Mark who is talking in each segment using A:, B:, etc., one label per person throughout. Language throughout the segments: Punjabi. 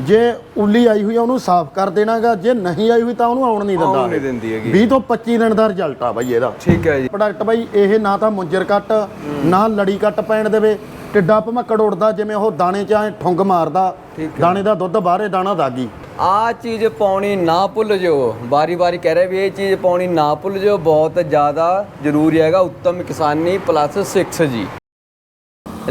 A: ਜੇ ਉੱਲੀ ਆਈ ਹੋਈ ਆ ਉਹਨੂੰ ਸਾਫ਼ ਕਰ ਦੇਣਾਗਾ ਜੇ ਨਹੀਂ ਆਈ ਹੋਈ ਤਾਂ ਉਹਨੂੰ ਆਉਣ ਨਹੀਂ ਦਿੰਦਾ
B: ਆਉਣ ਨਹੀਂ। ਦਿੰਦੀ ਹੈਗੀ।
A: 20 ਤੋਂ 25 ਦਿਨ ਦਾ ਰਿਜ਼ਲਟ ਆ ਬਾਈ ਇਹਦਾ।
B: ਠੀਕ ਹੈ ਜੀ।
A: ਪ੍ਰੋਡਕਟ ਬਾਈ ਇਹ ਨਾ ਤਾਂ ਮੁੰਜਰ ਕੱਟ ਨਾ ਲੜੀ ਕੱਟ ਪੈਣ ਦੇਵੇ। ਟਿੱਡਾ ਭਮੱਕੜ ਉੜਦਾ ਜਿਵੇਂ ਉਹ ਦਾਣੇ ਚ ਐਂ ਠੁੰਗ ਮਾਰਦਾ। ਦਾਣੇ ਦਾ ਦੁੱਧ ਬਾਹਰੇ ਦਾਣਾ ਦਾਗੀ
B: ਆ ਚੀਜ਼ ਪਾਉਣੀ ਨਾ ਭੁੱਲ ਜਿਓ। ਬਾਰੀ-ਬਾਰੀ ਕਹਿ ਰਹੇ ਵੀ ਇਹ ਚੀਜ਼ ਪਾਉਣੀ ਨਾ ਭੁੱਲ ਜਿਓ ਬਹੁਤ ਜ਼ਿਆਦਾ ਜ਼ਰੂਰੀ ਹੈਗਾ। ਉੱਤਮ ਕਿਸਾਨੀ ਪਲੱਸ 6 ਜੀ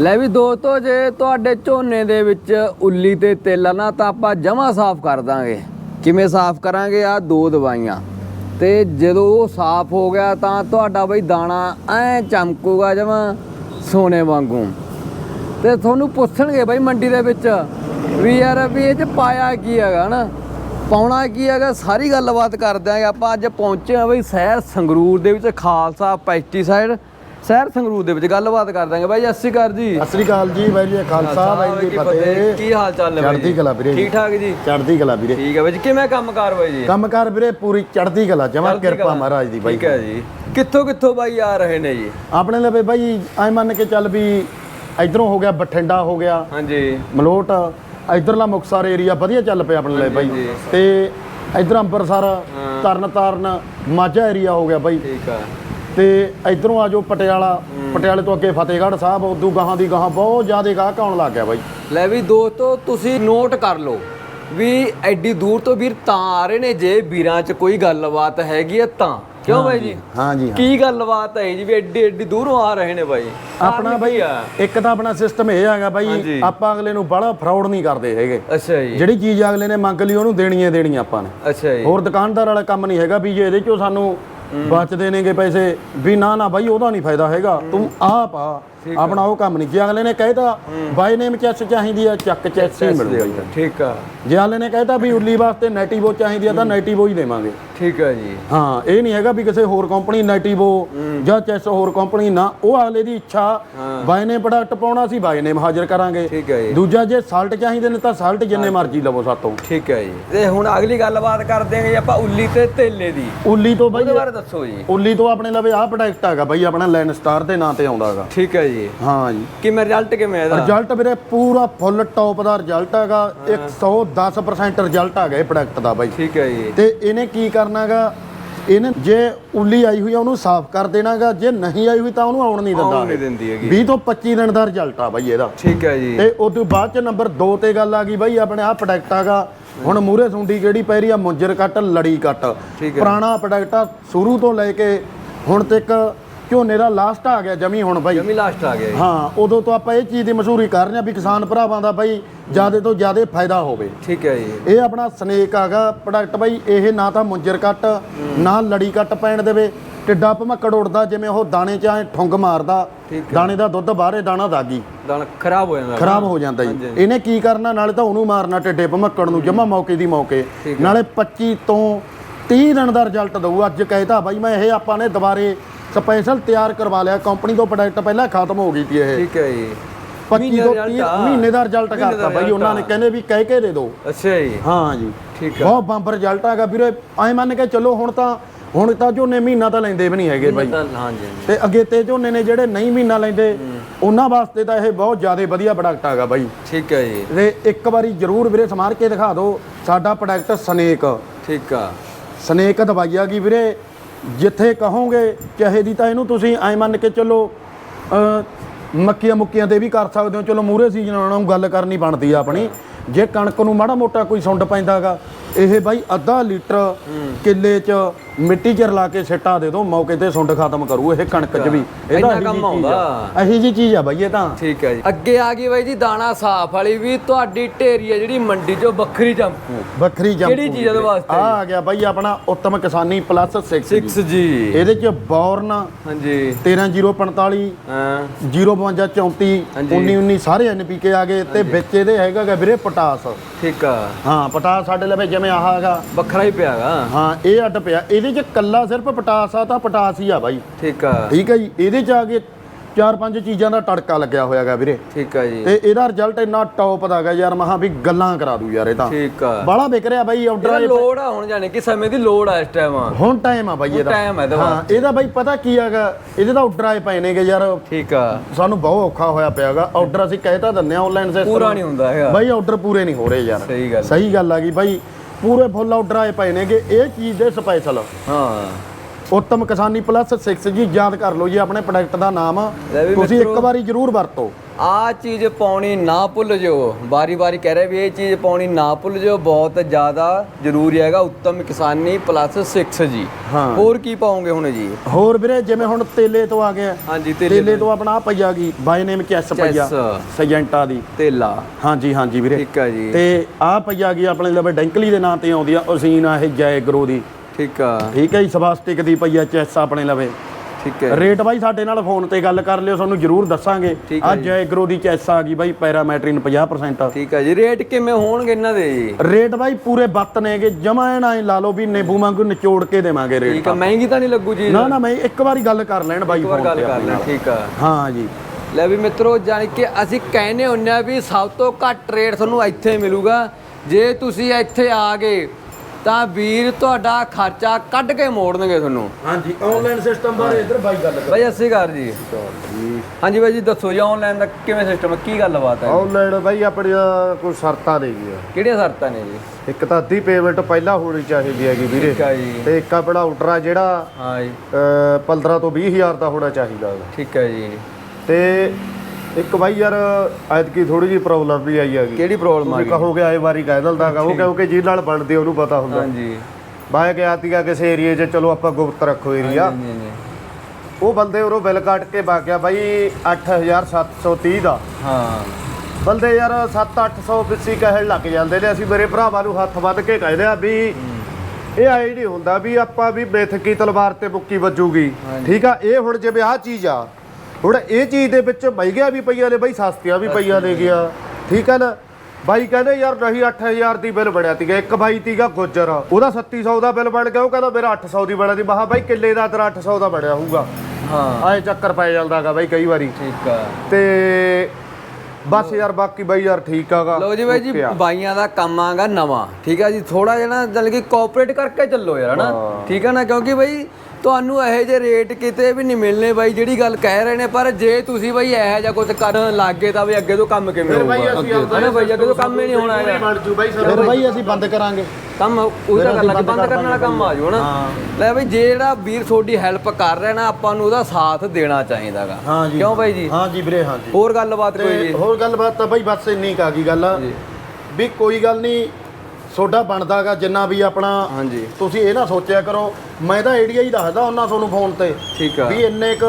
B: ਲੈ ਵੀ ਦੋਸਤੋ, ਜੇ ਤੁਹਾਡੇ ਝੋਨੇ ਦੇ ਵਿੱਚ ਉੱਲੀ ਤੇ ਤੇਲਾ ਨਾ, ਤਾਂ ਆਪਾਂ ਜਮਾ ਸਾਫ਼ ਕਰ ਦਾਂਗੇ। ਕਿਵੇਂ ਸਾਫ਼ ਕਰਾਂਗੇ? ਆ ਦੋ ਦਵਾਈਆਂ। ਤੇ ਜਦੋਂ ਉਹ ਸਾਫ਼ ਹੋ ਗਿਆ, ਤਾਂ ਤੁਹਾਡਾ ਬਈ ਦਾਣਾ ਐ ਚਮਕੂਗਾ ਜਮਾ ਸੋਨੇ ਵਾਂਗੂ। ਤੇ ਤੁਹਾਨੂੰ ਪੁੱਛਣਗੇ ਬਾਈ ਮੰਡੀ ਦੇ ਵਿੱਚ ਵੀ ਯਾਰ ਵੀ ਇਹ ਚ ਪਾਇਆ ਕੀ ਹੈਗਾ ਨਾ ਪਾਉਣਾ ਕੀ ਹੈਗਾ? ਸਾਰੀ ਗੱਲਬਾਤ ਕਰ ਦਿਆਂਗੇ। ਆਪਾਂ ਅੱਜ ਪਹੁੰਚੇ ਆ ਬਈ ਸ਼ਹਿਰ ਸੰਗਰੂਰ ਦੇ ਵਿੱਚ, ਖਾਲਸਾ ਪੈਸਟੀਸਾਈਡ ਸ਼ਹਿਰ ਸੰਗਰੂਰ ਦੇ ਵਿੱਚ ਗੱਲਬਾਤ ਕਰ ਦਾਂਗੇ ਬਾਈ ਸਤਿ ਸ਼੍ਰੀ ਅਕਾਲ ਜੀ।
A: ਸਤਿ ਸ੍ਰੀ ਅਕਾਲ ਜੀ ਬਾਈ ਜੀ ਖਾਲਸਾ ਬਾਈ ਜੀ ਫਤਿਹ।
B: ਕੀ ਹਾਲ ਚਾਲ ਹੈ ਬਾਈ?
A: ਚੜ੍ਹਦੀ? ਕਲਾ ਵੀਰੇ।
B: ਠੀਕ ਠਾਕ ਜੀ?
A: ਚੜ੍ਹਦੀ ਕਲਾ ਵੀਰੇ।
B: ਠੀਕ ਹੈ ਬਾਈ ਜੀ ਕਿਵੇਂ ਕੰਮ ਕਾਰ ਬਾਈ ਜੀ?
A: ਕੰਮਕਾਰ ਵੀਰੇ ਪੂਰੀ ਚੜ੍ਹਦੀ ਕਲਾ ਜਮਾ ਕਿਰਪਾ। ਮਹਾਰਾਜ ਦੀ ਬਾਈ
B: ਠੀਕ ਹੈ ਜੀ। ਕਿੱਥੋਂ ਕਿੱਥੋਂ ਬਾਈ ਆ ਰਹੇ ਨੇ ਜੀ?
A: ਆਪਣੇ ਲਈ ਬਾਈ ਐ ਮੰਨ ਕੇ ਚੱਲ ਵੀ ਇਧਰੋਂ ਹੋ ਗਿਆ ਬਠਿੰਡਾ ਹੋ ਗਿਆ
B: ਹਾਂਜੀ।
A: ਮਲੋਟ ਇਧਰਲਾ ਮੁਕਸਰ ਏਰੀਆ ਵਧੀਆ ਚੱਲ ਪਿਆ ਆਪਣੇ ਲਈ ਬਾਈ। ਤੇ ਇਧਰ ਅੰਮ੍ਰਿਤਸਰ ਤਰਨ ਤਾਰਨ ਮਾਝਾ ਏਰੀਆ ਹੋ ਗਿਆ ਬਾਈ।
B: ਠੀਕ ਆ।
A: ਤੇ ਇਧਰੋਂ ਆ ਜਾਓ ਪਟਿਆਲਾ। ਪਟਿਆਲੇ ਤੋਂ ਅੱਗੇ ਫਤਿਹਗੜ੍ਹ ਸਾਹਿਬ ਉਦੋਂ ਗਾਹਾਂ ਦੀ ਗਾਹਾਂ ਬਹੁਤ ਜ਼ਿਆਦਾ ਗਾਹਕ ਆਉਣ ਲੱਗ ਗਿਆ ਬਾਈ।
B: ਲੈ ਵੀ ਦੋਸਤੋ ਤੁਸੀਂ ਨੋਟ ਕਰ ਲਓ ਵੀ ਐਡੀ ਦੂਰ ਤੋਂ ਵੀਰ ਤਾਂ ਆ ਰਹੇ ਨੇ ਜੇ ਵੀਰਾਂ 'ਚ ਕੋਈ ਗੱਲਬਾਤ ਹੈਗੀ ਹੈ ਤਾਂ। ਕਿਉਂ ਬਾਈ ਜੀ?
A: ਹਾਂ ਜੀ ਹਾਂ।
B: ਕੀ ਗੱਲਬਾਤ ਹੈ ਜੀ ਵੀ ਐਡੀ ਐਡੀ ਦੂਰੋਂ ਆ ਰਹੇ ਨੇ ਬਾਈ?
A: ਆਪਣਾ ਬਾਈ
B: ਆ?
A: ਇੱਕ ਤਾਂ ਆਪਣਾ ਸਿਸਟਮ ਇਹ ਹੈਗਾ ਬਾਈ
B: ਹਾਂਜੀ।
A: ਆਪਾਂ ਅਗਲੇ ਨੂੰ ਬੜਾ ਫਰਾਡ ਨਹੀਂ ਕਰਦੇ ਹੈਗੇ।
B: ਅੱਛਾ ਜੀ।
A: ਜਿਹੜੀ ਚੀਜ਼ ਅਗਲੇ ਨੇ ਮੰਗ ਲਈ ਉਹਨੂੰ ਦੇਣੀ ਹੈ ਦੇਣੀ ਆਪਾਂ ਨੇ।
B: ਅੱਛਾ ਜੀ।
A: ਹੋਰ ਦੁਕਾਨਦਾਰ ਵਾਲਾ ਕੰਮ ਨਹੀਂ ਹੈਗਾ ਵੀ ਜੇ ਇਹਦੇ ਚੋਂ ਸਾਨੂੰ ਬਚਦੇ ਨੇਗੇ ਪੈਸੇ। ਵੀ ਨਾ ਨਾ ਬਾਈ ਉਹਦਾ ਨਹੀਂ ਫਾਇਦਾ ਹੈਗਾ। ਤੂੰ ਆਪ ਆ। ਆਪਣਾ ਉਹ ਕੰਮ ਨਹੀਂ। ਜੇ ਅਗਲੇ ਨੇ ਕਹਿਤਾ ਬਾਈ ਨੇਮ ਚੈਸ ਚਾਹੀਦੀ ਆ ਚੱਕ ਚੈਸ ਹੀ ਮਿਲੂ ਬਾਈ
B: ਠੀਕ ਆ।
A: ਜੇ ਅਗਲੇ ਨੇ ਕਹਿਤਾ ਵੀ ਉੱਲੀ ਵਾਸਤੇ ਨੈਟੀਵੋ ਚਾਹੀਦੀ ਆ ਤਾਂ ਨੈਟੀਵੋ ਹੀ ਦੇਵਾਂਗੇ।
B: ਠੀਕ ਆ ਜੀ।
A: ਹਾਂ ਇਹ ਨਹੀਂ ਹੈਗਾ ਵੀ ਕਿਸੇ ਹੋਰ ਕੰਪਨੀ ਨੈਟੀਵੋ ਜਾਂ ਚੈਸ ਹੋਰ ਕੰਪਨੀ ਨਾ। ਉਹ ਅਗਲੇ ਦੀ ਇੱਛਾ ਬਾਈ ਨੇ ਪ੍ਰੋਡਕਟ ਪਾਉਣਾ ਸੀ ਬਾਈ ਨੇ ਹਾਜ਼ਰ ਕਰਾਂਗੇ।
B: ਠੀਕ ਹੈ ਜੀ।
A: ਦੂਜਾ ਜੇ ਸਾਲਟ ਚਾਹੀਦੇ ਨੇ ਤਾਂ ਸਾਲਟ ਜਿੰਨੇ ਮਰਜ਼ੀ ਲਵੋ ਸਾਤੋਂ।
B: ਠੀਕ ਹੈ ਜੀ। ਤੇ ਹੁਣ ਅਗਲੀ ਗੱਲਬਾਤ ਕਰਦੇ ਹਾਂ ਜੀ ਆਪਾਂ ਉੱਲੀ ਤੇ ਤੇਲੇ ਦੀ।
A: ਉੱਲੀ ਤੋਂ ਬਾਈ
B: ਉਹਦੇ ਬਾਰੇ ਦੱਸੋ ਜੀ।
A: ਉੱਲੀ ਤੋਂ ਆਪਣੇ ਲਵੇ ਆਹ ਪ੍ਰੋਡਕਟ ਹੈਗਾ ਬਾਈ ਆਪਣਾ ਲੈਨ ਸਟਾਰ ਦੇ ਨਾਂ ਤੇ ਆਉਂਦਾ ਹੈਗਾ।
B: ਠੀਕ ਹੈ ਜੀ।
A: ਹਾਂ ਜੀ।
B: ਕਿਵੇਂ ਰਿਜ਼ਲਟ ਕਿਵੇਂ ਇਹਦਾ?
A: ਰਿਜ਼ਲਟ ਵੀਰੇ ਪੂਰਾ ਫੁੱਲ ਟੌਪ ਦਾ ਰਿਜ਼ਲਟ ਹੈਗਾ। 110% ਰਿਜ਼ਲਟ ਆ ਗਿਆ ਇਹ ਪ੍ਰੋਡਕਟ ਦਾ ਬਾਈ।
B: ਠੀਕ ਹੈ ਜੀ।
A: ਤੇ ਇਹਨੇ ਕੀ ਕਰਨਾਗਾ? ਇਹਨੇ ਜੇ ਉੱਲੀ ਆਈ ਹੋਈ ਆ ਉਹਨੂੰ ਸਾਫ਼ ਕਰ ਦੇਣਾਗਾ। ਜੇ ਨਹੀਂ ਆਈ ਹੋਈ ਤਾਂ ਉਹਨੂੰ ਆਉਣ ਨਹੀਂ ਦਿੰਦਾ
B: ਆਉਣ ਨਹੀਂ। ਦਿੰਦੀ ਹੈਗੀ।
A: 20 ਤੋਂ 25 ਦਿਨ ਦਾ ਰਿਜ਼ਲਟ ਆ ਬਾਈ ਇਹਦਾ।
B: ਠੀਕ ਹੈ ਜੀ।
A: ਤੇ ਉਸ ਤੋਂ ਬਾਅਦ ਚ ਨੰਬਰ 2 ਤੇ ਗੱਲ ਆ ਗਈ ਬਾਈ ਆਪਣੇ ਆਹ ਪ੍ਰੋਡਕਟ ਆਗਾ। ਹੁਣ ਮੂਰੇ ਸੁੰਡੀ ਕਿਹੜੀ ਪੈ ਰਹੀ ਆ? ਮੁੰਜਰ ਕੱਟ ਲੜੀ ਕੱਟ। ਪੁਰਾਣਾ ਪ੍ਰੋਡਕਟ ਆ ਸ਼ੁਰੂ ਤੋਂ ਲੈ ਕੇ ਹੁਣ ਤੱਕ ਝੋਨੇ ਦਾ ਲਾਸਟ ਆ ਗਿਆ ਜਮੀ ਹੁਣ ਬਾਈ।
B: ਜਮੀ ਲਾਸਟ ਆ ਗਿਆ ਜੀ।
A: ਹਾਂ ਉਦੋਂ ਤੋਂ ਆਪਾਂ ਇਹ ਚੀਜ਼ ਦੀ ਮਸ਼ਹੂਰੀ ਕਰ ਰਹੇ ਆ ਵੀ ਕਿਸਾਨ ਭਰਾਵਾਂ ਦਾ ਬਾਈ ਜਿਆਦੇ ਤੋਂ ਜਿਆਦੇ ਫਾਇਦਾ ਹੋਵੇ।
B: ਠੀਕ ਹੈ ਜੀ।
A: ਇਹ ਆਪਣਾ ਸਨੇਕ ਆਗਾ ਪ੍ਰੋਡਕਟ ਬਾਈ ਇਹ ਨਾ ਤਾਂ ਮੁੰਜਰ ਕੱਟ ਨਾ ਲੜੀ ਕੱਟ ਪੈਣ ਦੇਵੇ। ਟਿੱਡਾ ਭਮੱਕੜ ਉੜਦਾ ਜਿਵੇਂ ਉਹ ਦਾਣੇ ਚ ਐਂ ਠੁੰਗ ਮਾਰਦਾ
B: ਠੀਕ
A: ਦਾਣੇ ਦਾ ਦੁੱਧ ਬਾਹਰੇ ਦਾਣਾ ਦਾਗੀ।
B: ਦਾਣਾ ਖਰਾਬ ਹੋ ਜਾਂਦਾ
A: ਖਰਾਬ ਹੋ ਜਾਂਦਾ ਜੀ। ਇਹਨੇ ਕੀ ਕਰਨਾ ਨਾਲੇ ਤਾਂ ਉਹਨੂੰ ਮਾਰਨਾ ਟਿੱਡੇ ਭਮੱਕੜ ਨੂੰ ਜਮਾ ਮੌਕੇ ਦੀ ਮੌਕੇ। ਨਾਲੇ 25 ਤੋਂ 30 ਦਿਨ ਦਾ ਰਿਜ਼ਲਟ ਦਊ ਅੱਜ ਕਹਿਤਾ ਬਾਈ ਮੈਂ ਇਹ ਆਪਾਂ ਨੇ ਦੁਬਾਰੇ ਸਪੈਸ਼ਲ ਤਿਆਰ ਕਰਵਾ ਲਿਆ। ਕੰਪਨੀ ਤੋਂ ਪ੍ਰੋਡਕਟ ਪਹਿਲਾਂ ਖਤਮ ਹੋ ਗਈ ਸੀ ਇਹ।
B: ਠੀਕ ਹੈ ਜੀ।
A: 25 ਤੋਂ
B: ਦਾ
A: 30
B: result ਆ।
A: ਮਹੀਨੇ ਦਾ ਰਿਜ਼ਲਟ ਕਰਤਾ ਬਾਈ ਉਹਨਾਂ ਨੇ। ਕਹਿੰਦੇ ਵੀ ਕਹਿ ਕੇ ਦੇ ਦਿਓ।
B: ਅੱਛਾ ਜੀ।
A: ਹਾਂ ਜੀ।
B: ਠੀਕ ਆ।
A: ਬਹੁਤ ਬੰਬ ਰਿਜ਼ਲਟ ਆਗਾ ਵੀਰੇ ਐ ਮੰਨ ਕੇ ਚੱਲੋ ਹੁਣ ਤਾਂ ਹੁਣ ਤਾਂ ਝੋਨੇ ਮਹੀਨਾ ਤਾਂ ਲੈਂਦੇ ਵੀ ਨਹੀਂ ਹੈਗੇ ਬਾਈ।
B: ਹਾਂਜੀ।
A: ਤੇ ਅੱਗੇ ਤੇ ਝੋਨੇ ਨੇ ਜਿਹੜੇ ਨਹੀਂ ਮਹੀਨਾ ਲੈਂਦੇ ਉਹਨਾਂ ਵਾਸਤੇ ਤਾਂ ਇਹ ਬਹੁਤ ਜ਼ਿਆਦਾ ਵਧੀਆ ਪ੍ਰੋਡਕਟ ਆਗਾ ਬਾਈ।
B: ਠੀਕ ਹੈ ਜੀ।
A: ਤੇ ਇੱਕ ਵਾਰੀ ਜਰੂਰ ਵੀਰੇ ਸਮਾਰ ਕੇ ਦਿਖਾ ਦਿਓ ਸਾਡਾ ਪ੍ਰੋਡਕਟ ਸਨੇਕ।
B: ਠੀਕ ਆ।
A: ਸਨੇਕ ਦਵਾਈ ਆ ਗਈ ਵੀਰੇ। ਜਿੱਥੇ ਕਹੋਗੇ ਚਾਹੇ ਦੀ ਤਾਂ ਇਹਨੂੰ ਤੁਸੀਂ ਐ ਮੰਨ ਕੇ ਚੱਲੋ ਮੱਕੀਆਂ ਮੁੱਕੀਆਂ ਤੇ ਵੀ ਕਰ ਸਕਦੇ ਹੋ। ਚਲੋ ਮੂਰੇ ਸੀਜ਼ਨ ਨੂੰ ਗੱਲ ਕਰਨੀ ਬਣਦੀ ਆ ਆਪਣੀ। ਜੇ ਕਣਕ ਨੂੰ ਮਾੜਾ ਮੋਟਾ ਕੋਈ ਸੁੰਡ ਪੈਂਦਾਗਾ ਇਹ ਬਾਈ ਅੱਧਾ ਲੀਟਰ ਕਿੱਲੇ 'ਚ ਮਿੱਟੀ 'ਚ ਰਲਾ ਕੇ ਸਿੱਟਾ ਦੇ ਦਿਓ ਮੌਕੇ ਤੇ ਸੁੰਡ ਖਤਮ ਕਰੂ ਇਹ ਕਣਕ 'ਚ ਵੀ।
B: ਇੰਨਾ
A: ਇਹੀ
B: ਕੰਮ ਆਉਂਦਾ।
A: ਇਹੀ ਜੀ ਚੀਜ਼ ਆ ਬਾਈ ਇਹ ਤਾਂ।
B: ਠੀਕ ਹੈ ਜੀ। ਅੱਗੇ ਆ ਗਈ ਬਾਈ ਜੀ ਦਾਣਾ ਸਾਫ਼ ਵਾਲੀ ਵੀ ਤੁਹਾਡੀ ਢੇਰੀ ਹੈ ਜਿਹੜੀ ਮੰਡੀ ਚੋਂ ਵੱਖਰੀ ਚੰਪੂ
A: ਵੱਖਰੀ ਜੰਪ
B: ਕਿਹੜੀ ਚੀਜ਼ ਉਹਦੇ ਵਾਸਤੇ?
A: ਆ ਆ ਗਿਆ ਬਾਈ ਆਪਣਾ ਉੱਤਮ ਕਿਸਾਨੀ ਪਲੱਸ 6
B: 6 ਜੀ।
A: ਇਹਦੇ 'ਚ ਬੌਰਨ
B: ਹਾਂਜੀ।
A: 13045
B: ਹਾਂ।
A: 05234
B: ਹਾਂਜੀ।
A: 1919 ਸਾਰੇ ਐਨਪੀਕੇ ਆ ਗਏ। ਤੇ ਵਿੱਚ ਇਹਦੇ ਹੈਗਾ ਗਾ ਵੀਰੇ ਪਟਾਸ।
B: ਠੀਕ ਆ।
A: ਹਾਂ ਪਟਾਸ ਸਾਡੇ ਲਵੇ ਜਿਵੇਂ ਆਹ ਹੈਗਾ।
B: ਵੱਖਰਾ ਹੀ ਪਿਆਗਾ
A: ਹਾਂ ਇਹ ਅੱਡ ਪਿਆ। ਇਹਦੇ ਚ ਕੱਲਾ ਸਿਰਫ ਪਟਾਸ ਆ ਤਾਂ ਪਟਾਸ ਹੀ ਆ ਬਾਈ।
B: ਠੀਕ ਆ।
A: ਠੀਕ ਹੈ ਜੀ। ਇਹਦੇ ਚ ਆ ਗਏ ਚਾਰ ਪੰਜ ਚੀਜ਼ਾਂ ਦਾ ਤੜਕਾ ਲੱਗਿਆ ਹੋਇਆਗਾ ਵੀਰੇ।
B: ਠੀਕ ਆ ਜੀ।
A: ਤੇ ਇਹਦਾ ਰਿਜ਼ਲਟ ਇੰਨਾ ਟੌਪ ਦਾਗਾ ਯਾਰ ਮਹਾ ਵੀ ਗੱਲਾਂ ਕਰਾ ਦੂ ਯਾਰ ਇਹ ਤਾਂ।
B: ਠੀਕ ਆ।
A: ਬਾਲਾ ਵਿਕ ਰਿਹਾ ਬਾਈ ਆਰਡਰ
B: ਲੋੜ ਆ ਹੁਣ ਜਾਣੇ ਕਿ ਸਮੇਂ ਦੀ ਲੋੜ ਆ ਇਸ ਟਾਈਮ
A: ਹੁਣ ਟਾਈਮ ਆ ਬਾਈ ਇਹਦਾ।
B: ਆ ਇਹਦਾ
A: ਹਾਂ ਇਹਦਾ ਬਾਈ ਪਤਾ ਕੀ ਹੈਗਾ ਇਹਦੇ ਤਾਂ ਆਰਡਰ ਆਏ ਪਏ ਨੇਗੇ ਯਾਰ।
B: ਠੀਕ ਆ।
A: ਸਾਨੂੰ ਬਹੁਤ ਔਖਾ ਹੋਇਆ ਪਿਆਗਾ ਆਰਡਰ ਅਸੀਂ ਕਹਿ ਤਾਂ ਦਿੰਦੇ ਆ ਆਨਲਾਈਨ ਸਿਸਟਮ
B: ਪੂਰਾ ਨਹੀਂ ਹੁੰਦਾ ਹੈਗਾ।
A: ਬਾਈ ਆਰਡਰ ਪੂਰੇ ਨਹੀਂ ਹੋ ਰਹੇ ਯਾਰ।
B: ਸਹੀ ਗੱਲ
A: ਸਹੀ ਗੱਲ ਆ ਗਈ ਬਾਈ। ਪੂਰੇ ਫੁੱਲ ਆਰਡਰ ਆਏ ਪਏ ਨੇਗੇ ਇਹ ਚੀਜ਼ ਦੇ ਸਪੈਸ਼ਲ
B: ਹਾਂ।
A: ਉੱਤਮ ਕਿਸਾਨੀ ਪਲੱਸ 6 ਜੀ ਯਾਦ ਕਰ ਲਓ ਜੀ ਆਪਣੇ ਪ੍ਰੋਡਕਟ ਦਾ ਨਾਮ।
B: ਲੈ ਵੀ
A: ਤੁਸੀਂ ਇੱਕ
B: ਮਿੱਤਰੋ-
A: ਵਾਰੀ ਜ਼ਰੂਰ ਵਰਤੋ।
B: ਆ ਚੀਜ਼ ਪਾਉਣੀ ਨਾ ਭੁੱਲ ਜਿਓ। ਬਾਰੀ ਬਾਰੀ ਕਹਿ ਰਹੇ ਵੀ ਇਹ ਚੀਜ਼ ਪਾਉਣੀ ਨਾ ਭੁੱਲ ਜਿਓ ਬਹੁਤ ਜ਼ਿਆਦਾ ਜ਼ਰੂਰੀ ਹੈਗਾ ਉੱਤਮ ਕਿਸਾਨੀ ਪਲੱਸ 6 ਜੀ।
A: ਹਾਂ।
B: ਹੋਰ ਕੀ ਪਾਉਂਗੇ ਹੁਣ ਜੀ?
A: ਹੋਰ ਵੀਰੇ ਜਿਵੇਂ ਹੁਣ ਤੇਲੇ ਤੋਂ ਆ ਗਿਆ।
B: ਹਾਂਜੀ ਤੇਲੇ
A: ਤੇਲੇ ਤੋਂ। ਆਪਣਾ ਪਈ ਆ ਗਈ ਬਾਈ ਨੇਮ ਚੈਸ ਪਈਆ। ਸਜੈਂਟਾ ਦੀ।
B: ਤੇਲਾ।
A: ਹਾਂਜੀ ਹਾਂਜੀ ਵੀਰੇ।
B: ਠੀਕ ਆ ਜੀ।
A: ਤੇ ਆਹ ਪਈ ਆ ਗਈ ਆਪਣੇ ਲਵੇ ਡੈਂਕਲੀ ਦੇ ਨਾਂ ਤੇ ਆਉਂਦੀ ਆ ਉਸੀਨ ਆ ਇਹ ਜੈ ਗਰੋ ਦੀ।
B: ਠੀਕ ਆ।
A: ਠੀਕ ਹੈ ਜੀ ਸਵਾਸਟਿਕ ਦੀ ਪਈ ਆ ਚੈਸ ਆਪਣੇ ਲਵੇ।
B: ਠੀਕ ਹੈ
A: ਰੇਟ ਬਾਈ ਸਾਡੇ ਨਾਲ ਫੋਨ ਤੇ ਗੱਲ ਕਰ ਲਿਓ ਤੁਹਾਨੂੰ ਜ਼ਰੂਰ ਦੱਸਾਂਗੇ।
B: ਠੀਕ ਹੈ
A: ਆ ਜੈ। ਗਰੋ ਦੀ ਚੈਸ ਆ ਗਈ ਬਾਈ ਪੈਰਾਮੈਟਰਿਨ 50%
B: ਠੀਕ ਆ ਜੀ ਰੇਟ ਕਿਵੇਂ ਹੋਣਗੇ ਇਹਨਾਂ ਦੇ ਜੀ?
A: ਰੇਟ ਬਾਈ ਪੂਰੇ ਬੱਤ ਨੇਗੇ ਜਮਾ ਐ ਲਾ ਲਓ ਵੀ ਨਿੰਬੂ ਵਾਂਗੂ ਨਿਚੋੜ ਕੇ ਦੇਵਾਂਗੇ ਰੇਟ
B: ਠੀਕ ਆ ਮਹਿੰਗੀ ਤਾਂ ਨਹੀਂ ਲੱਗੂ ਜੀ?
A: ਨਾ ਨਾ ਮੈਂ ਇੱਕ ਵਾਰੀ ਗੱਲ ਕਰ ਲੈਣ ਬਾਈ ਫੋਨ
B: ਗੱਲ
A: ਤੇ
B: ਕਰ। ਠੀਕ ਆ।
A: ਹਾਂ ਜੀ।
B: ਲੈ ਵੀ ਮਿੱਤਰੋ ਜਾਣੀ ਕਿ ਅਸੀਂ ਕਹਿੰਨੇ ਹੁੰਨੇ ਆ ਵੀ ਸਭ ਤੋਂ ਘੱਟ ਰੇਟ ਤੁਹਾਨੂੰ ਇੱਥੇ ਮਿਲੂਗਾ। ਜੇ ਤੁਸੀਂ ਇੱਥੇ ਆ ਗਏ ਤਾਂ ਵੀਰ ਤੁਹਾਡਾ ਖਰਚਾ ਕੱਢ ਕੇ ਮੋੜਨਗੇ ਤੁਹਾਨੂੰ।
A: ਹਾਂਜੀ ਆਨਲਾਈਨ ਸਿਸਟਮ ਬਾਰੇ ਇੱਧਰ ਬਾਈ ਗੱਲ ਕਰ।
B: ਬਾਈ ਅੱਸੀ ਘਰ ਜੀ। ਹਾਂਜੀ ਬਾਈ ਜੀ ਦੱਸੋ ਜੀ ਆਨਲਾਈਨ ਦਾ ਕਿਵੇਂ ਸਿਸਟਮ ਹੈ ਕੀ ਗੱਲਬਾਤ ਹੈ
C: ਆਨਲਾਈਨ ਬਾਈ ਆਪਣੀਆਂ ਕੋਈ ਸ਼ਰਤਾਂ ਨੇ ਗੀਆਂ।
B: ਕਿਹੜੀਆਂ ਸ਼ਰਤਾਂ ਨੇ ਜੀ?
C: ਇੱਕ ਤਾਂ ਅੱਧੀ ਪੇਮੈਂਟ ਪਹਿਲਾਂ ਹੋਣੀ ਚਾਹੀਦੀ ਹੈਗੀ ਵੀਰੇ।
B: ਜੀ।
C: ਤੇ ਇੱਕ ਆਪਣਾ ਆਰਡਰ ਆ ਜਿਹੜਾ
B: ਹਾਂ ਜੀ।
C: ਅਹ, 15 ਤੋਂ 20 ਹਜ਼ਾਰ ਦਾ ਹੋਣਾ ਚਾਹੀਦਾ।
B: ਠੀਕ ਹੈ ਜੀ।
C: ਤੇ ਇੱਕ ਬਾਈ ਯਾਰ ਐਤਕੀ ਥੋੜੀ ਜਿਹੀ ਪ੍ਰੋਬਲਮ ਵੀ ਆਈ ਹੈਗੀ।
B: ਕਿਹੜੀ ਪ੍ਰੋਬਲਮ ਆ
C: ਤੁਸੀਂ
B: ਗਈ?
C: ਕਹੋਗੇ ਆਏ ਵਾਰੀ ਕਹਿ ਦਿੰਦਾਗਾ ਉਹ ਕਿਉਂਕਿ ਜਿਹਦੇ ਨਾਲ ਬਣਦੇ ਉਹਨੂੰ ਪਤਾ ਹੁੰਦਾ।
B: ਹਾਂਜੀ।
C: ਬਾਇਆ ਗਿਆ ਤੀਗਾ ਕਿਸੇ ਏਰੀਏ 'ਚ ਚਲੋ ਆਪਾਂ ਗੁਪਤ ਰੱਖੋ ਏਰੀਆ
B: ਹਾਂਜੀ, ਹਾਂਜੀ।
C: ਉਹ ਬੰਦੇ ਉਹਨੂੰ ਬਿੱਲ ਕੱਟ ਕੇ ਬਾਕਿਆ ਬਾਈ 8730 ਦਾ।
B: ਹਾਂ।
C: ਬੰਦੇ ਯਾਰ 7-800 ਬਿੱਸੀ ਕਹਿਣ ਲੱਗ ਜਾਂਦੇ ਨੇ। ਅਸੀਂ ਮੇਰੇ ਭਰਾਵਾਂ ਨੂੰ ਹੱਥ ਵੱਧ ਕੇ ਕਹਿੰਦੇ ਆ ਵੀ ਇਹ ਆਈ ਨਹੀਂ ਹੁੰਦਾ ਵੀ ਆਪਾਂ ਵੀ ਬੇਥਕੀ ਤਲਵਾਰ ਤੇ ਮੁੱਕੀ ਵੱਜੂਗੀ। ਠੀਕ ਆ? ਇਹ ਹੁਣ ਜਿਵੇਂ ਆਹ ਚੀਜ਼ ਆ ਹੁਣ ਇਹ ਚੀਜ਼ ਦੇ ਵਿੱਚ ਮਹਿੰਗੀਆਂ ਵੀ ਪਈਆਂ ਨੇ ਬਈ ਸਸਤੀਆਂ ਵੀ ਪਈਆਂ ਨੇ ਗਿਆ ਠੀਕ ਆ ਨਾ? ਬਾਈ ਕਹਿੰਦੇ ਯਾਰ ਨਹੀਂ 8000 ਦੀ ਬਿੱਲ ਬਣਿਆ ਤੀਗਾ ਇੱਕ ਬਾਈ ਤੀਗਾ ਗੁੱਜਰ। ਉਹਦਾ 3700 ਦਾ ਬਿੱਲ ਬਣ ਗਿਆ ਉਹ ਕਹਿੰਦਾ ਮੇਰਾ 800 ਦੀ ਬਣਿਆ ਦੀ ਮਹਾ ਬਾਈ ਕਿੱਲੇ ਦਾ ਤੇਰਾ 800 ਦਾ ਬਣਿਆ ਹੋਊਗਾ।
B: ਹਾਂ।
C: ਆਏ ਚੱਕਰ ਪੈ ਜਾਂਦਾਗਾ ਬਾਈ ਕਈ ਵਾਰੀ।
B: ਠੀਕ ਆ।
C: ਤੇ ਬਸ ਯਾਰ ਬਾਕੀ ਬਾਈ ਯਾਰ ਠੀਕ ਆਗਾ।
B: ਲਓ ਜੀ ਬਾਈ ਜੀ ਬਾਈਆਂ ਦਾ ਕੰਮ ਆਗਾ ਨਵਾਂ। ਠੀਕ ਆ ਜੀ ਥੋੜਾ ਜਿਹਾ ਨਾ ਜਲ ਕਿ ਕੋਆਪਰੇਟ ਕਰਕੇ ਚੱਲੋ ਯਾਰ ਹਨਾ? ਠੀਕ ਆ ਨਾ? ਕਿਉਂਕਿ ਬਾਈ ਤੁਹਾਨੂੰ ਇਹੋ ਜਿਹੇ ਰੇਟ ਕਿਤੇ ਵੀ ਨਹੀਂ ਮਿਲਨੇ ਬਾਈ ਜਿਹੜੀ ਗੱਲ ਕਹਿ ਰਹੇ ਨੇ ਪਰ ਜੇ ਤੁਸੀਂ ਬਾਈ ਇਹੋ ਜਿਹਾ ਕੁਝ ਕਰਨ ਲੱਗੇ ਤਾਂ ਵੀ ਅੱਗੇ ਤੋਂ ਕੰਮ ਕਿਵੇਂ ਹੋਊਗਾ? ਹਨਾ ਬਾਈ ਅੱਗੇ ਤੋਂ ਕੰਮ ਹੀ ਨਹੀਂ ਹੋਣਾ ਹੈਗਾ।
C: ਬਣ ਜੂ ਬਾਈ
A: ਫਿਰ ਬਾਈ ਅਸੀਂ ਬੰਦ ਕਰਾਂਗੇ।
B: ਕੰਮ ਉਹ ਤਾਂ ਗੱਲ ਬੰਦ ਕਰਨ ਵਾਲਾ ਕੰਮ ਆ ਜਾਓ ਨਾ ਲੈ ਬਈ ਜਿਹੜਾ ਵੀਰ ਤੁਹਾਡੀ ਹੈਲਪ ਕਰ ਰਿਹਾ ਨਾ ਆਪਾਂ ਨੂੰ ਉਹਦਾ ਸਾਥ ਦੇਣਾ ਚਾਹੀਦਾਗਾ ਕਿਉਂ ਬਾਈ ਜੀ?
A: ਹਾਂ ਜੀ ਵੀਰੇ ਹਾਂ ਜੀ।
B: ਹੋਰ ਗੱਲਬਾਤ ਕੋਈ ਜੀ?
A: ਹੋਰ ਗੱਲਬਾਤ ਤਾਂ ਬਾਈ ਬਸ ਇੰਨੀ ਕਾ ਗਈ ਗੱਲ। ਆ। ਵੀ ਕੋਈ ਗੱਲ ਨਹੀਂ ਸੋਡਾ ਬਣਦਾਗਾ ਜਿੰਨਾ ਵੀ ਆਪਣਾ
B: ਹਾਂਜੀ।
A: ਤੁਸੀਂ ਇਹ ਨਾ ਸੋਚਿਆ ਕਰੋ। ਮੈਂ ਤਾਂ ਆਈਡੀਆ ਹੀ ਦੱਸਦਾ ਉਹਨਾਂ ਤੁਹਾਨੂੰ ਫੋਨ ਤੇ
B: ਠੀਕ ਆ।
A: ਵੀ ਇੰਨੇ ਕ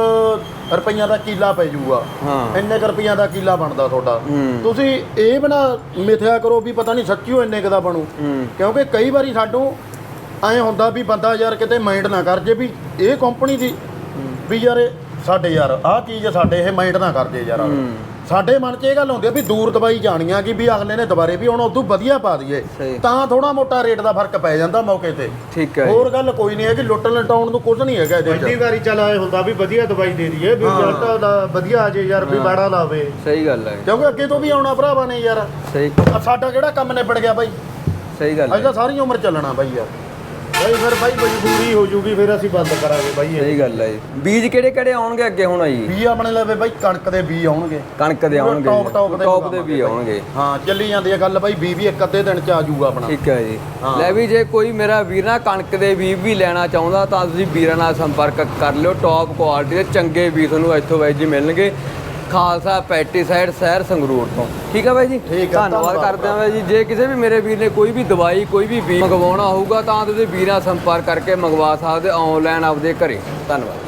A: ਰੁਪਈਆਂ ਦਾ ਕੀਲਾ ਪੈ ਜਾਊਗਾ।
B: ਹਾਂ।
A: ਇੰਨੇ ਕ ਰੁਪਈਆਂ ਦਾ ਕੀਲਾ ਬਣਦਾ ਤੁਹਾਡਾ।
B: ਹੂੰ।
A: ਤੁਸੀਂ ਇਹ ਬਣਾ ਮਿਥਿਆ ਕਰੋ ਵੀ ਪਤਾ ਨਹੀਂ ਸੱਚੀਓ ਇੰਨੇ ਕ ਦਾ ਬਣੂ।
B: ਹੂੰ।
A: ਕਿਉਂਕਿ ਕਈ ਵਾਰੀ ਸਾਨੂੰ ਐ ਹੁੰਦਾ ਵੀ ਬੰਦਾ ਯਾਰ ਕਿਤੇ ਮਾਈਂਡ ਨਾ ਕਰ ਜੇ ਵੀ ਇਹ ਕੰਪਨੀ ਦੀ ਵੀ ਯਾਰ ਇਹ ਸਾਡੇ ਯਾਰ ਆਹ ਚੀਜ਼ ਸਾਡੇ ਇਹ ਮਾਈਂਡ ਨਾ ਕਰ ਜੇ ਯਾਰ ਸਾਡੇ ਮਨ 'ਚ ਇਹ ਗੱਲ ਹੁੰਦੀ ਆ ਵੀ ਦੂਰ ਦਵਾਈ ਜਾਣੀ ਆ ਕਿ ਵੀ ਅਗਲੇ ਨੇ ਦੁਬਾਰੇ ਵੀ ਹੁਣ ਉਦੋਂ ਵਧੀਆ ਪਾ ਦਈਏ
B: ਸਹੀ।
A: ਤਾਂ ਥੋੜਾ ਮੋਟਾ ਰੇਟ ਦਾ ਫ਼ਰਕ ਪੈ ਜਾਂਦਾ ਮੌਕੇ ਤੇ।
B: ਠੀਕ ਹੈ ਜੀ।
A: ਹੋਰ ਗੱਲ ਕੋਈ ਨਹੀਂ ਹੈ ਕਿ ਲੁੱਟ ਲਟਾਉਣ ਨੂੰ ਕੁਝ ਨਹੀਂ ਹੈਗਾ ਇਹਦੇ
C: ਪਹਿਲੀ
A: 'ਚ
C: ਵਾਰੀ ਚੱਲ ਆਏ ਹੁੰਦਾ ਵੀ ਵਧੀਆ ਦਵਾਈ ਦੇ ਦਈਏ ਵੀ ਰਿਜ਼ਲਟ ਦਾ ਵਧੀਆ ਆ ਜੇ ਯਾਰ ਵੀ ਨਾ ਆਵੇ
B: ਸਹੀ ਗੱਲ ਹੈ।
A: ਕਿਉਂਕਿ ਅੱਗੇ ਤੋਂ ਵੀ ਆਉਣਾ ਭਰਾਵਾ ਨੇ ਯਾਰ।
B: ਸਹੀ।
A: ਆਹ ਸਾਡਾ ਕਿਹੜਾ ਕੰਮ ਨਿਬੜ ਗਿਆ ਬਾਈ?
B: ਸਹੀ ਗੱਲ
A: ਅੱਜ
B: ਹੈ
A: ਤਾਂ ਸਾਰੀ ਉਮਰ ਚੱਲਣਾ ਬਾਈ ਯਾਰ।
C: ਬਾਈ ਫਿਰ ਬਾਈ ਮਜਬੂਰੀ ਹੋ ਜੂਗੀ ਫਿਰ ਅਸੀਂ ਬੰਦ ਕਰਾਂਗੇ ਬਾਈ ਇਹ।
B: ਸਹੀ ਗੱਲ ਹੈ ਜੀ। ਬੀਜ ਕਿਹੜੇ ਕਿਹੜੇ ਆਉਣਗੇ ਅੱਗੇ ਹੁਣ ਜੀ?
A: ਬੀ ਆਪਣੇ ਲਵੇ ਬਾਈ ਕਣਕ ਦੇ ਬੀ ਆਉਣਗੇ।
B: ਕਣਕ ਦੇ ਆਉਣਗੇ
A: top- top ਦੇ
B: ਟੌਪ ਦੇ ਵੀ ਆਉਣਗੇ।
A: ਹਾਂ ਚੱਲੀ ਜਾਂਦੀ ਹੈ ਗੱਲ ਬਾਈ ਬੀ ਵੀ ਇੱਕ ਅੱਧੇ ਦਿਨ ਚ ਆ ਜਾਊਗਾ ਆਪਣਾ।
B: ਠੀਕ ਹੈ ਜੀ। ਲੈ ਵੀ ਜੇ ਕੋਈ ਮੇਰਾ ਵੀਰ ਨਾ ਕਣਕ ਦੇ ਬੀਜ ਵੀ ਲੈਣਾ ਚਾਹੁੰਦਾ ਤਾਂ ਤੁਸੀਂ ਵੀਰਾਂ ਨਾਲ ਸੰਪਰਕ ਕਰ ਲਿਓ ਟੌਪ ਕੁਆਲਿਟੀ ਦੇ ਚੰਗੇ ਬੀਜ ਤੁਹਾਨੂੰ ਇੱਥੋਂ ਬਾਈ ਜੀ ਮਿਲਣਗੇ। ਖਾਲਸਾ ਪੈਟੀਸਾਈਡ ਸ਼ਹਿਰ ਸੰਗਰੂਰ ਤੋਂ। ਠੀਕ ਹੈ ਬਾਈ ਜੀ?
A: ਧੰਨਵਾਦ
B: ਕਰਦੇ ਹਾਂ ਬਾਈ ਜੀ। ਜੇ ਕਿਸੇ ਵੀ ਮੇਰੇ ਵੀਰ ਨੇ ਕੋਈ ਵੀ ਦਵਾਈ ਕੋਈ ਵੀ ਬੀਜ ਮੰਗਵਾਉਣਾ ਹੋਊਗਾ ਤਾਂ ਤੁਸੀਂ ਵੀਰਾਂ ਸੰਪਰਕ ਕਰਕੇ ਮੰਗਵਾ ਸਕਦੇ ਆਨਲਾਈਨ ਆਪਦੇ ਘਰੇ। ਧੰਨਵਾਦ।